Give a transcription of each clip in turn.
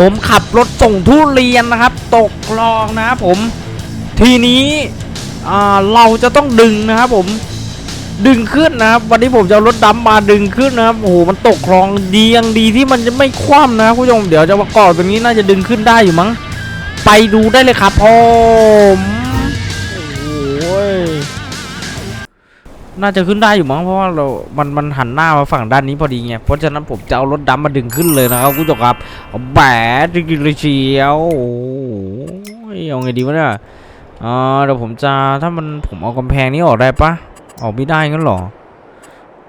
ผมขับรถส่งทุเรียนนะครับ ตกคลองนะครับผมทีนี้เราจะต้องดึงนะครับผมดึงขึ้นนะครับ วันนี้ผมจะรถดำมาดึงขึ้นนะครับโอ้โหมันตกคลองดียังดีที่มันจะไม่คว่ำนะคุณผู้ชมเดี๋ยวจะประกอบตรงนี้น่าจะดึงขึ้นได้อยู่มั้งไปดูได้เลยครับผม น่าจะขึ้นได้อยู่มั้งเพราะว่าเรา มัน มันหันหน้ามาฝั่งด้านนี้พอดีไง เพราะฉะนั้นผมจะเอารถดำมาดึงขึ้นเลยนะครับคุณผู้ชมครับแบดจริงๆเลยเชียวโอ้ยเอาไงดีวะเนี่ยอ่าเดี๋ยวผมจะ ถ้ามัน ผมเอากำแพงนี้ออกได้ปะออกไม่ได้งั้นหรอ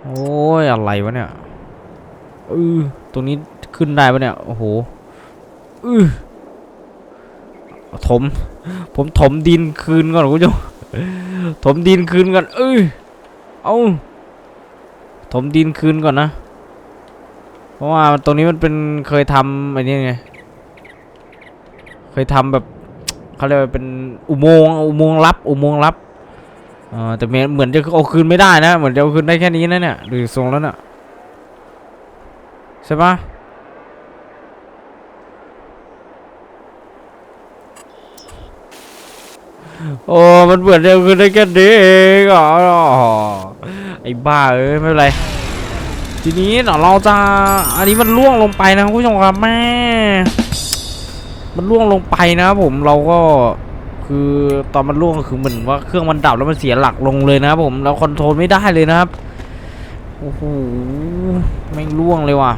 โอ้ย อะไรวะเนี่ยเออตรงนี้ขึ้นได้ปะเนี่ย โอ้โหเออถม ผมถมดินคืนก่อนคุณผู้ชม ถมดินคืนก่อนเออ เอาถมดินคืนก่อนนะ เพราะว่าตรงนี้มันเป็นเคยทำอะไอ้นี่ไง เคยทำแบบเขาเรียกว่าเป็นอุโมงค์อุโมงค์ลับ อุโมงค์ลับเออแต่เหมือนจะเอาคืนไม่ได้นะ เหมือนจะเอาคืนได้แค่นี้นะเนี่ยดูทรงแล้วเน่ะใช่ปะโอ้ มันเหมือนจะเอาคืนได้แค่นี้เองอ๋อ ไอ้บ้าเอ้ยไม่เป็นไร ทีนี้เดี๋ยวเราจะอันนี้มันล่วงลงไปนะคุณผู้ชมครับแม่ มันล่วงลงไปนะผมเราก็คือตอนมันล่วงคือเหมือนว่าเครื่องมันดับแล้วมันเสียหลักลงเลยนะผมเราคอนโทรลไม่ได้เลยนะครับโอ้โหแม่งล่วงเลยว่ะ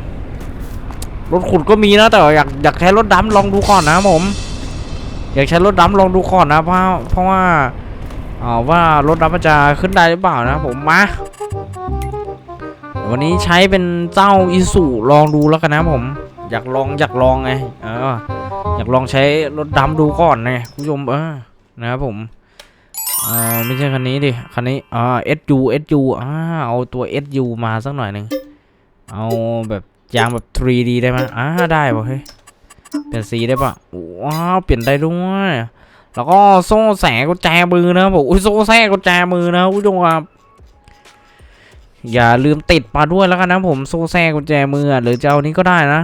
รถขุดก็มีนะแต่อยากอยากใช้รถดำลองดูก่อนนะผม อยากใช้รถดำลองดูก่อนนะเพราะเพราะว่าอ่าว่ารถดำมันจะขึ้นได้หรือเปล่านะผมมา วันนี้ใช้เป็นเจ้าอิสุลองดูแล้วกันนะผม อยากลองอยากลองไงเอออยากลองใช้รถดำดูก่อนไงคุณผู้ชมเออนะครับผมเออไม่ใช่คันนี้ดิคันนี้อ่า SU SU อ่าเอาตัว SU มาสักหน่อยหนึ่งเอาแบบยางแบบ 3D ได้ไหมอ่าได้ป่ะเฮ้ยเปลี่ยนสีได้ป่ะว้าวเปลี่ยนได้ด้วยแล้วก็โซ่แสกุญแจมือนะผมอุ้ยโซ่แสกุญแจมือนะคุณผู้ชมครับ อย่าลืมติดมาด้วยแล้วกันนะผมโซ่แสกุญแจมือหรือจะเอานี้ก็ได้นะ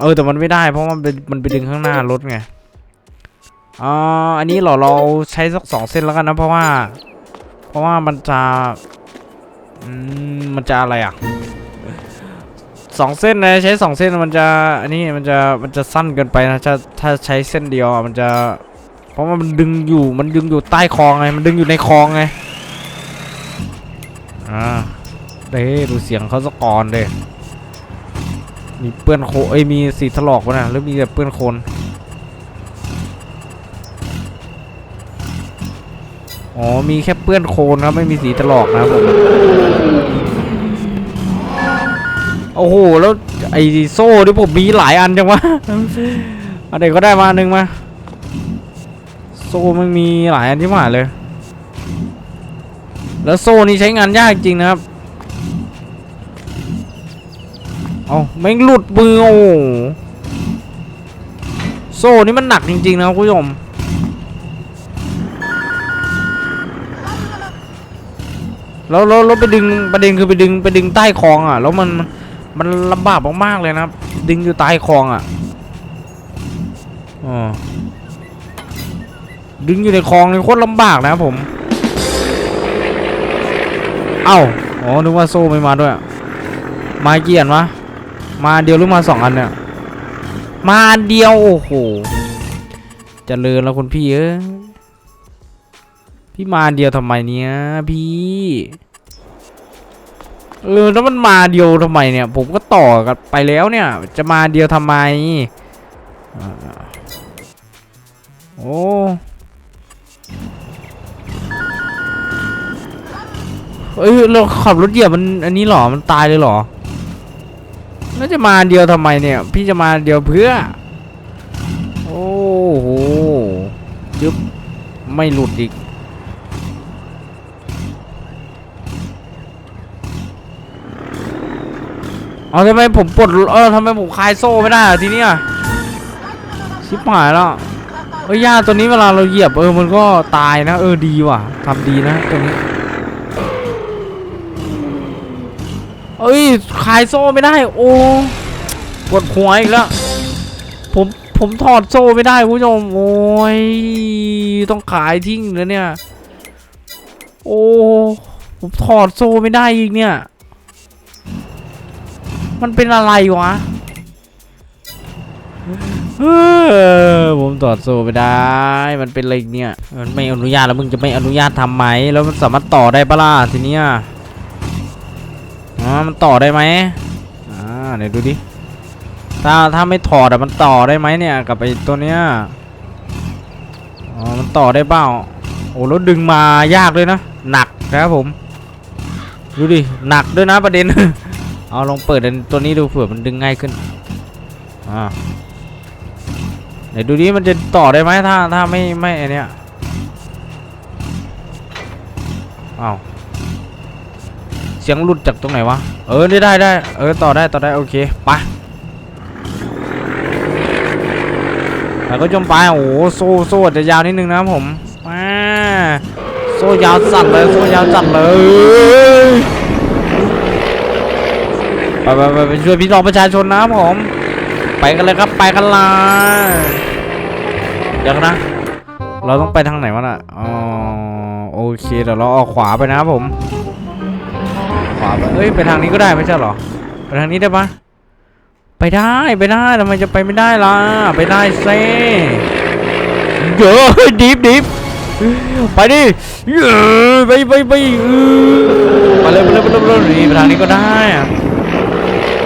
เออแต่มันไม่ได้เพราะมันเป็นมันไปดึงข้างหน้ารถไงอ่าอันนี้เราเราใช้สักสองเส้นแล้วกันนะเพราะว่า เพราะว่ามันจะอืมมันจะอะไรอะสองเส้นนะใช้สองเส้นมันจะอันนี้มันจะมันจะสั้นเกินไปนะถ้าถ้าใช้เส้นเดียวมันจะ เพราะว่ามันดึงอยู่มันดึงอยู่ใต้คลองไงมันดึงอยู่ในคลองไงอ่า เด้ดูเสียงเขาสะกอนเด้มีเปื้อนโคเอ้ยมีสีถลอกวะนะหรือมีแต่เปื้อนโคนอ๋อมีแค่เปื้อนโคนครับไม่มีสีถลอกนะครับผมโอ้โหแล้วไอ้โซ่ที่ผมมีหลายอันจังวะอันไหนก็ได้มาหนึ่งมาโซ่มันมีหลายอันที่มาเลย แล้วโซ่นี่ใช้งานยากจริงนะครับ เอาแม่งหลุดมือโอ้โหโซ่นี่มันหนักจริง ๆ นะคุณผู้ชมแล้วแล้วแล้วไปดึงประเด็นคือไปดึงไปดึงใต้คลองอะ แล้วมันมันลำบากมากๆเลยนะครับ ดึงอยู่ใต้คลองอะอ๋อดึงอยู่ในคลองนี่โคตรลำบากนะครับผม เอ้าอ๋อนึกว่าโซ่ไม่มาด้วย มาเกียนวะ มาเดียวหรือมาสองอันเนี่ย มาเดียวโอ้โหจะเลินแล้วคุณพี่เอ้พี่มาเดียวทำไมเนี่ยพี่เออแล้วมันมาเดียวทำไมเนี่ย ผมก็ต่อกันไปแล้วเนี่ย จะมาเดียวทำไมโอ้เอ้ยเราขับรถเหยียบมันอันนี้หรอมันตายเลยหรอ แล้วจะมาเดียวทำไมเนี่ย พี่จะมาเดียวเพื่อ โอ้โหยึบไม่หลุดอีก เอาทำไมผมปลดเออทำไมผมคลายโซ่ไม่ได้ทีนี้ยชิบหายแล้วเอ้ยหญ้าตัวนี้เวลาเราเหยียบเออมันก็ตายนะ เออดีว่ะทำดีนะตัวนี้ เอ้ยขายโซ่ไม่ได้ โอ้กดหัวอีกแล้วผมผมถอดโซ่ไม่ได้คุณผู้ชมโอ้ยต้องขายทิ้งแล้วเนี่ย โอ้ผมถอดโซ่ไม่ได้อีกเนี่ย มันเป็นอะไรวะเออผมถอดโซ่ไม่ได้ มันเป็นอะไรเนี่ย มันไม่อนุญาตแล้วมึงจะไม่อนุญาตทำไหม แล้วมันสามารถต่อได้ปะล่ะทีเนี้ย อ๋อมันต่อได้ไหมอ่าเดี๋ยวดูดิถ้าถ้าไม่ถอดอะมันต่อได้ไหมเนี่ยกับไอ้ตัวเนี้ยอ๋อมันต่อได้เปล่าโอ้แล้วดึงมายากเลยนะหนักนะครับผม ดูดิหนักด้วยนะประเด็น เอาลองเปิดอันตัวนี้ดูเผื่อมันดึงง่ายขึ้นอ่าไหนดูดิมันจะต่อได้ไหมถ้าถ้าไม่ไม่อันเนี้ยอ้าว สียงหลุดจากตรงไหนวะ เออได้ได้ได้ เออ ต่อได้ต่อได้โอเค ไปแล้วก็จมไป โอ้โหโซ่โซ่จะยาวนิดนึงนะผมมาโซ่ยาวจัดเลย โซ่ยาวจัดเลย ไปไปไปไปช่วยพี่น้องประชาชนนะผม ไปกันเลยครับไปกันเลยเดี๋ยวนะ เราต้องไปทางไหนวะน่ะ อ๋อ โอเคเดี๋ยวเราออกขวาไปนะครับผมาไปเอ้ยไปทางนี้ก็ได้ไม่ใช่หรอ ไปทางนี้ได้ปะไปได้ไปได้ทำไมจะไปไม่ได้ล่ะ ไปได้เซ่เยอะดิฟดิฟไปดิไปไปไปไปเลยไปเลยไปเลยไปเลยไปทางนี้ก็ได้อะ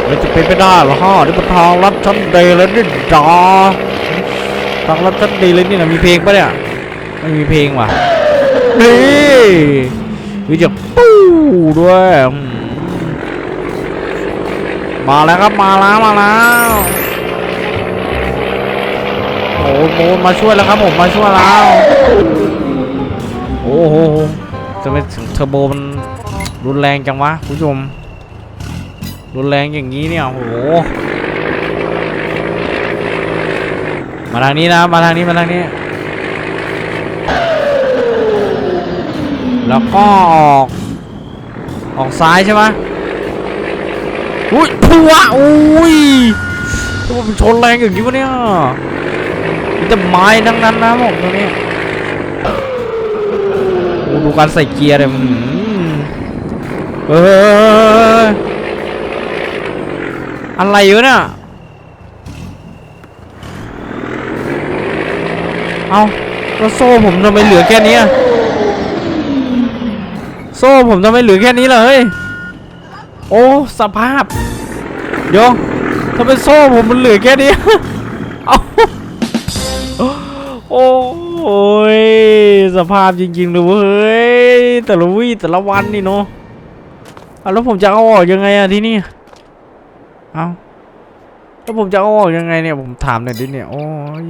มันจะเป็นไปได้หรอฮะนี่เป็นทางลัดชั้นเดเลยนี่ดาทางลัดชั้นเดเลยนี่นะมีเพลงปะเนี่ยไม่มีเพลงว่ะนี่มีจะปู้ด้วยอื มาแล้วครับมาแล้วมาแล้วโอ้โหมาช่วยแล้วครับผมมาช่วยแล้วโอ้โหจะไม่ถึงเทอร์โบมันรุนแรงจังวะคุณผู้ชม รุนแรงอย่างนี้เนี่ยโอ้โหมาทางนี้นะมาทางนี้มาทางนี้ แล้วก็ออกออกซ้ายใช่ไหม อุ้ยพัวอุ้ยทำไมมันชนแรงอย่างนี้วะเนี่ยมีแต่ไม้ทั้งนั้นนะผมตัวนี้ดูการใส่เกียร์เลยอื้อหือเอออะไรอยู่เนี่ยเอาแล้วโซ่ผมทำไมเหลือแค่นี้โซ่ผมทำไมเหลือแค่นี้เลย โอ้ สภาพเดี๋ยวทำไมโซ่ผมมันเหลือแค่นี้เอาโอ้ยสภาพจริงๆเลยเว้ยแต่ละวี่แต่ละวันนี่เนาะแล้วผมจะเอาออกยังไงอะที่นี่เอาแล้วผมจะเอาออกยังไงเนี่ยผมถามหน่อยดิเนี่ยโอ้ย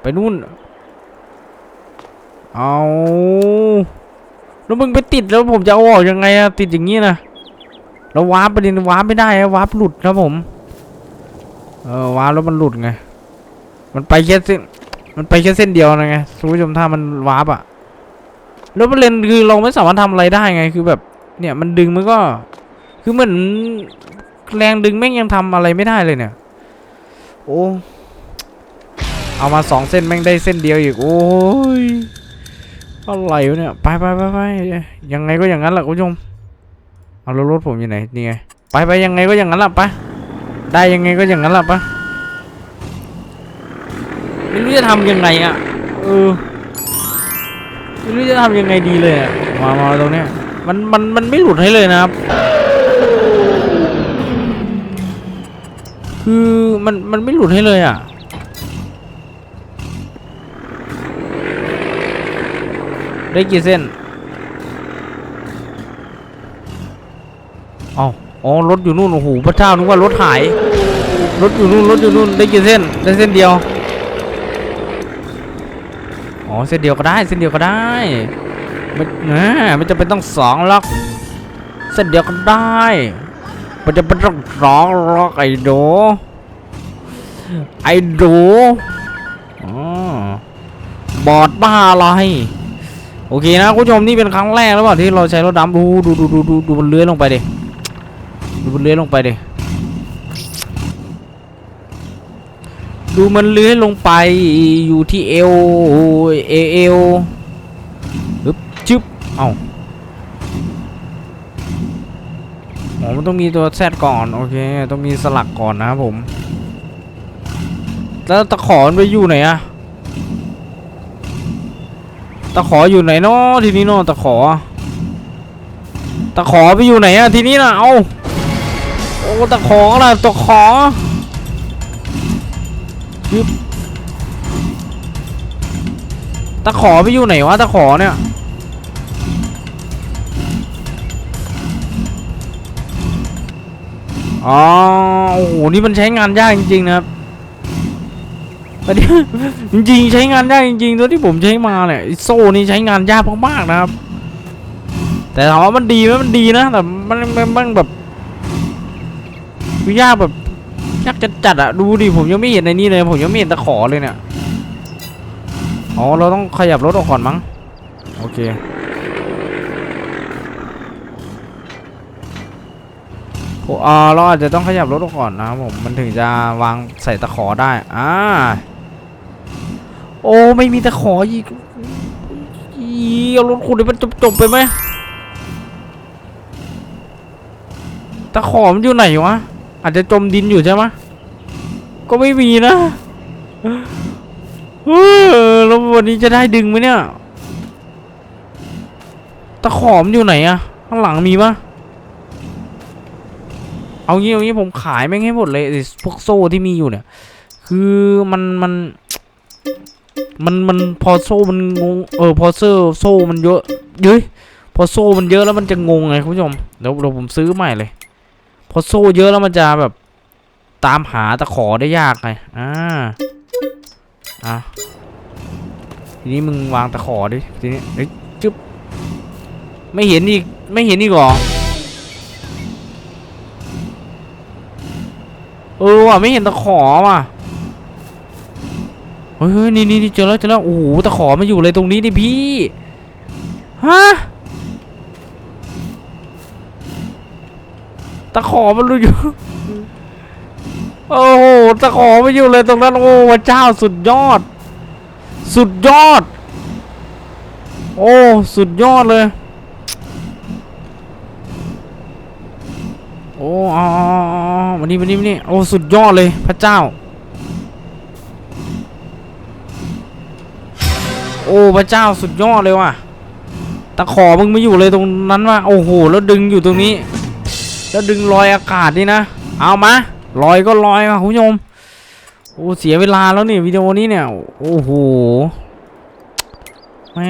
ไปนู่นเอาแล้วมึงไปติดแล้วผมจะเอาออกยังไงอะติดอย่างงี้นะ แล้วาร์ปประเด็นวาร์ปไม่ได้วาร์ปหลุดครับผม เออวาร์ปแล้วมันหลุดไง มันไปแค่เส้น มันไปแค่เส้นเดียวนะไงคุณผู้ชมถ้ามันวาร์ปอะแล้วประเด็นคือเราไม่สามารถทำอะไรได้ไง คือแบบ เนี่ยมันดึงมันก็ คือเหมือนแรงดึงแม่งยังทำอะไรไม่ได้เลยเนี่ย โอ้ เอามาสองเส้นแม่งได้เส้นเดียวอีก โอ้ยอะไรเนี่ย ไปไปไปไปยังไงก็อย่างนั้นแหละคุณผู้ชม เอารถผมอยู่ไหนนี่ไงไปไปยังไงก็อย่างนั้นแหละไปได้ยังไงก็อย่างนั้นแหละไปไม่รู้จะทำยังไงอะเออไม่รู้จะทำยังไงดีเลยอะมามาตรงเนี้ยมันมันมันไม่หลุดให้เลยนะครับ คือมันมันไม่หลุดให้เลยอะได้กี่เส้น เอาอ๋อรถอยู่นู่นโอ้โหพระเจ้านึกว่ารถหาย รถอยู่นู่นรถอยู่นู่นได้กี่เส้นได้เส้นเดียวอ๋อเส้นเดียวก็ได้เส้นเดียวก็ได้ไม่นะไม่จำเป็นต้องสองหรอกเส้นเดียวก็ได้มันจะเป็นต้องสองหรอกไอ้โดไอ้โดอ๋อบอดบ้าอะไรโอเคนะคุณผู้ชมนี่เป็นครั้งแรกแล้วเปล่าที่เราใช้รถดำดูดูดูดูดูดูมันเลื้อยลงไปดิ ดูมันเลื้อยลงไปดิดูมันเลื้อยลงไปอยู่ที่เอวเอเอวอึบจึ๊บเอ้าอ๋อมันต้องมีตัวแซดก่อน โอเค ต้องมีสลักก่อนนะครับผม แล้วตะขอนไปอยู่ไหนอะตะขออยู่ไหนเนาะทีนี้เนาะตะขอ ตะขอไปอยู่ไหนอะทีนี้นะเอาโอ้ตะขอล่ะตะขอยึบตะขอไปอยู่ไหนวะตะขอเนี่ยอ๋อโอ้โหนี่มันใช้งานยากจริงๆนะครับประเดี๋ยวจริงๆใช้งานยากจริงๆตัวที่ผมใช้มาเนี่ยโซ่นี่ใช้งานยากมากๆนะครับ แต่ถามว่ามันดีไหมมันดีนะแต่มันมันแบบ คือยากแบบยากจัดจัดอะดูดิผมยังไม่เห็นในนี้เลย ผมยังไม่เห็นตะขอเลยเนี่ยอ๋อเราต้องขยับรถออกก่อนมั้งโอเคโอ้อ่าเราอาจจะต้องขยับรถออกก่อนนะครับผมมันถึงจะวางใส่ตะขอได้อ่าโอ้ไม่มีตะขออีกอีเอารถคุณให้มันจบๆไปไหมตะขอมันอยู่ไหนวะ อาจจะจมดินอยู่ใช่ไหมก็ไม่มีนะเออแล้ววันนี้จะได้ดึงไหมเนี่ย ตะขอมนอยู่ไหนอะข้างหลังมีปะเอางี้เอางี้ผมขายแม่งให้หมดเลยพวกโซ่ที่มีอยู่เนี่ย คือมันมันมันมันพอโซ่มันงงเออพอเซอร์โซ่มันเยอะเย้ยพอโซ่มันเยอะแล้วมันจะงงไงคุณผู้ชมเดี๋ยวเดี๋ยวผมซื้อใหม่เลย พอโซ่เยอะแล้วมันจะแบบตามหาตะขอได้ยากไง อ่า อะ ทีนี้มึงวางตะขอดิ ทีนี้เฮ้ยจึ๊บ ไม่เห็นอีก ไม่เห็นอีกหรอ เออว่ะไม่เห็นตะขอว่ะ เฮ้ยเฮ้ยนี่นี่นี่เจอแล้วเจอแล้ว โอ้โห ตะขอมาอยู่เลยตรงนี้ดิพี่ ฮะ ตะขอมันรู้อยู่ โอ้โหตะขอไมันอยู่เลยตรงนั้น โอ้พระเจ้าสุดยอด สุดยอด โอ้สุดยอดเลย โอ้อ๋อวันนี้วันนี้วันนี้โอ้สุดยอดเลยพระเจ้า โอ้พระเจ้าสุดยอดเลยว่ะตะขอมึงไมาอยู่เลยตรงนั้นว่ะโอ้โห แล้วดึงอยู่ตรงนี้ แล้วดึงลอยอากาศนี่นะ เอามาลอยก็ลอยมาคุณผู้ชมโอ้เสียเวลาแล้วนี่วิดีโอนี้เนี่ย โอ้โหแหม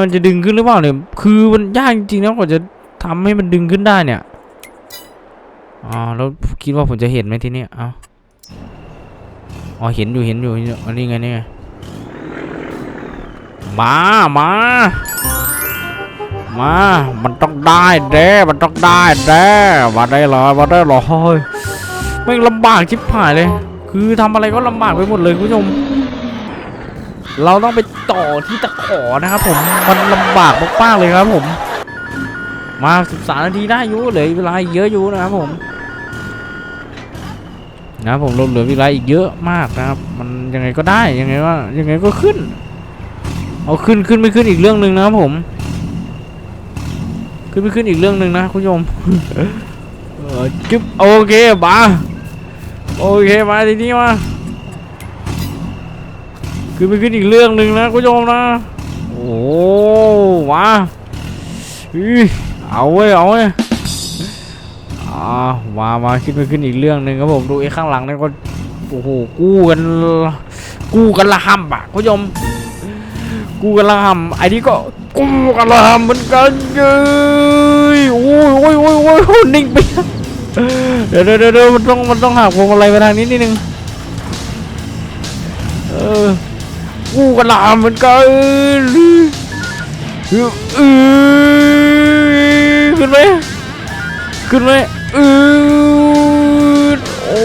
มันจะดึงขึ้นหรือเปล่าเนี่ย คือมันยากจริงๆนะกว่าจะทำให้มันดึงขึ้นได้เนี่ยอ๋อแล้วคิดว่าผมจะเห็นไหมทีนี้เอ้าอ๋อเห็นอยู่เห็นอยู่เห็นอยู่อันนี้ไงนี่ไงมา มา มา มันต้องได้เด้มันต้องได้เด้มาได้เลยมาได้เลยไม่ลำบากชิบหายเลย คือทำอะไรก็ลำบากไปหมดเลยคุณผู้ชม เราต้องไปต่อที่ตะขอนะครับผม มันลำบากมากๆเลยครับผม มา13นาทีได้อยู่เลือเวลาเยอะอยู่นะครับผมนะผมเราเหลือเวลาอีกเยอะมากนะครับ มันยังไงก็ได้ยังไงว่ายังไงก็ขึ้น เอาขึ้นขึ้นไม่ขึ้นอีกเรื่องหนึ่งนะครับผม ขึ้นไม่ขึ้นอีกเรื่องหนึ่งนะคุณผู้ชมเออจึ๊บโอเคมาโอเคมาทีนี้มาขึ้นไม่ขึ้นอีกเรื่องหนึ่งนะคุณผู้ชมนะโอ้มาอือเอาเว้ยเอาเว้ยอ่ามามาขึ้นไปขึ้นอีกเรื่องหนึ่งครับผมดูไอ้ข้างหลังนี่ก็โอ้โหกู้กันกู้กันละห้ำปะคุณผู้ชมกูกำลังทำไอ้นี่ก็ กูกำลังทำเหมือนกันเย้ยโอ้ยโอ้ยโอ้ยโอ้ยนิ่งไปเดี๋ยวเดี๋ยวเดี๋ยวมันต้องมันต้องหักพวงมาลัยไปทางนี้นิดนึงเออกูกำลังทำเหมือนกันเออเออขึ้นไหมขึ้นไหมเออโอ้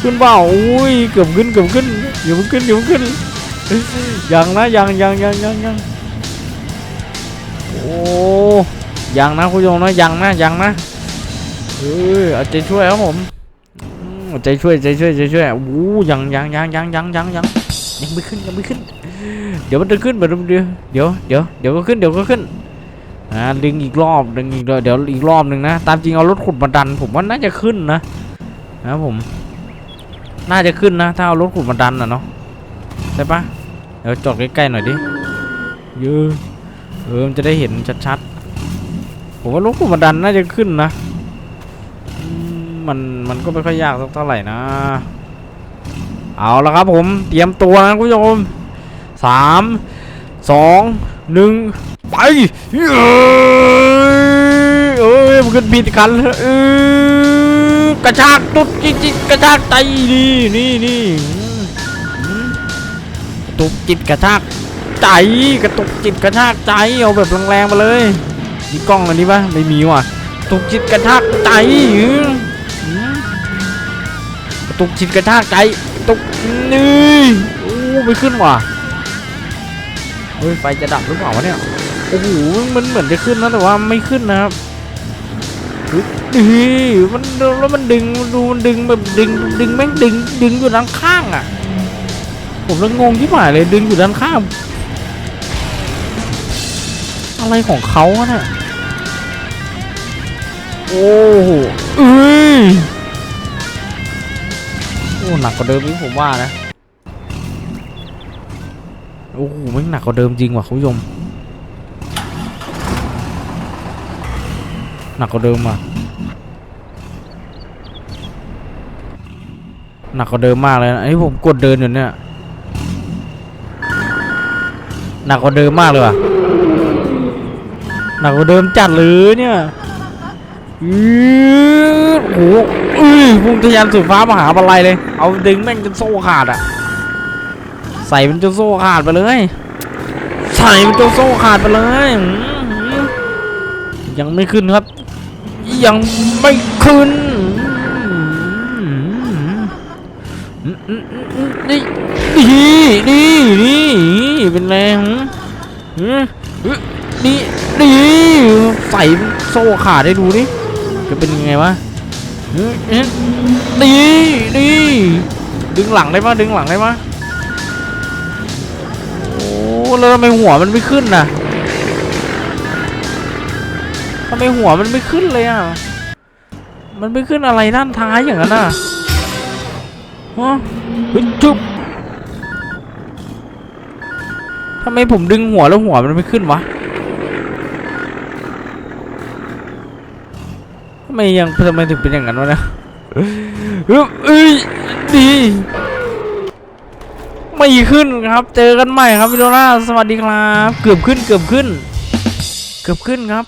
ขึ้นเปล่าอุ้ยเกือบขึ้นเกือบขึ้นอย่าเพิ่งขึ้นอย่าเพิ่งขึ้น ยังนะยังยังยังยังยังโอ้ยังนะคุณผู้ชมนะยังนะยังนะเออเอาใจช่วยครับผมใจช่วยใจช่วยใจช่วยโอ้ยังยังยังยังยังยังยังยังไม่ขึ้นยังไม่ขึ้น เดี๋ยวมันจะขึ้นเดี๋ยวเดี๋ยวเดี๋ยวเดี๋ยวเดี๋ยวก็ขึ้นเดี๋ยวก็ขึ้นอ่าดึงอีกรอบดึงอีกเดี๋ยวอีกรอบหนึ่งนะตามจริงเอารถขุดมาดัน ผมว่าน่าจะขึ้นนะนะผม น่าจะขึ้นนะ ถ้าเอารถขุดมาดันอะเนาะใช่ปะ เดี๋ยวจอดใกล้ๆหน่อยดิเยอะเออมันจะได้เห็นชัดๆ ผมว่ารถขุดมาดันน่าจะขึ้นนะ มันมันก็ไม่ค่อยยากสักเท่าไหร่นะ เอาละครับผมเตรียมตัวนะคุณผู้ชมสามสองหนึ่งไปเอ้ยเอ้ยมันขึ้นผิดกันเออกระชากตุ๊ดจิกจิกกระชากใจนี่นี่นี่ ตุกจิตกระชากใจกระตุกจิตกระชากใจเอาแบบแรงๆมาเลยมีกล้องอันนี้ปะไม่มีว่ะตุกจิตกระชากใจกระตุกจิตกระชากใจตุกนี่โอ้ไม่ขึ้นว่ะเฮ้ยไฟจะดับหรือเปล่าวะเนี่ยโอ้โหมันเหมือนจะขึ้นนะแต่ว่าไม่ขึ้นนะครับเฮ้ยนี่มันแล้วมันดึงดูมันดึงแบบดึงดึงแม่งดึงดึงอยู่ด้านข้างอะ ผมเลยงงที่หมายเลยดึงอยู่ด้านข้างอะไรของเขาเนี่ยโอ้โหเอ้ยโอ้หนักกว่าเดิมอีกผมว่านะโอ้โหมันหนักกว่าเดิมจริงว่ะคุณผู้ชมหนักกว่าเดิมอะหนักกว่าเดิมมากเลยนะอันนี้ผมกดเดินอยู่เนี่ย หนักกว่าเดิมมากเลยว่ะหนักกว่าเดิมจัดเลยเนี่ยอือโอ้โหอุ้ยพุ่งทะยานสุดฟ้ามหาบันไลเลย เอาดึงแม่งจนโซ่ขาดอะ ใส่มันจนโซ่ขาดไปเลย ใส่มันจนโซ่ขาดไปเลย ยังไม่ขึ้นครับ ยังไม่ขึ้นนี่ นี่นี่นี่เป็นแรงนี่ดีใส่โซ่ขาดให้ดูดิจะเป็นยังไงวะดีดีดึงหลังได้ปะดึงหลังได้ปะโอ้แล้วทำไมหัวมันไม่ขึ้นน่ะทำไมหัวมันไม่ขึ้นเลยอะมันไม่ขึ้นอะไรด้านท้ายอย่างนั้นน่ะฮะเฮ้ยจุ๊บ ทำไมผมดึงหัวแล้วหัวมันไม่ขึ้นวะทำไมยังทำไมถึงเป็นอย่างนั้นวะนะเอ้ยดีไม่ขึ้นครับ เจอกันใหม่ครับวิโดนาสวัสดีครับ เกือบขึ้นเกือบขึ้น เกือบขึ้นครับ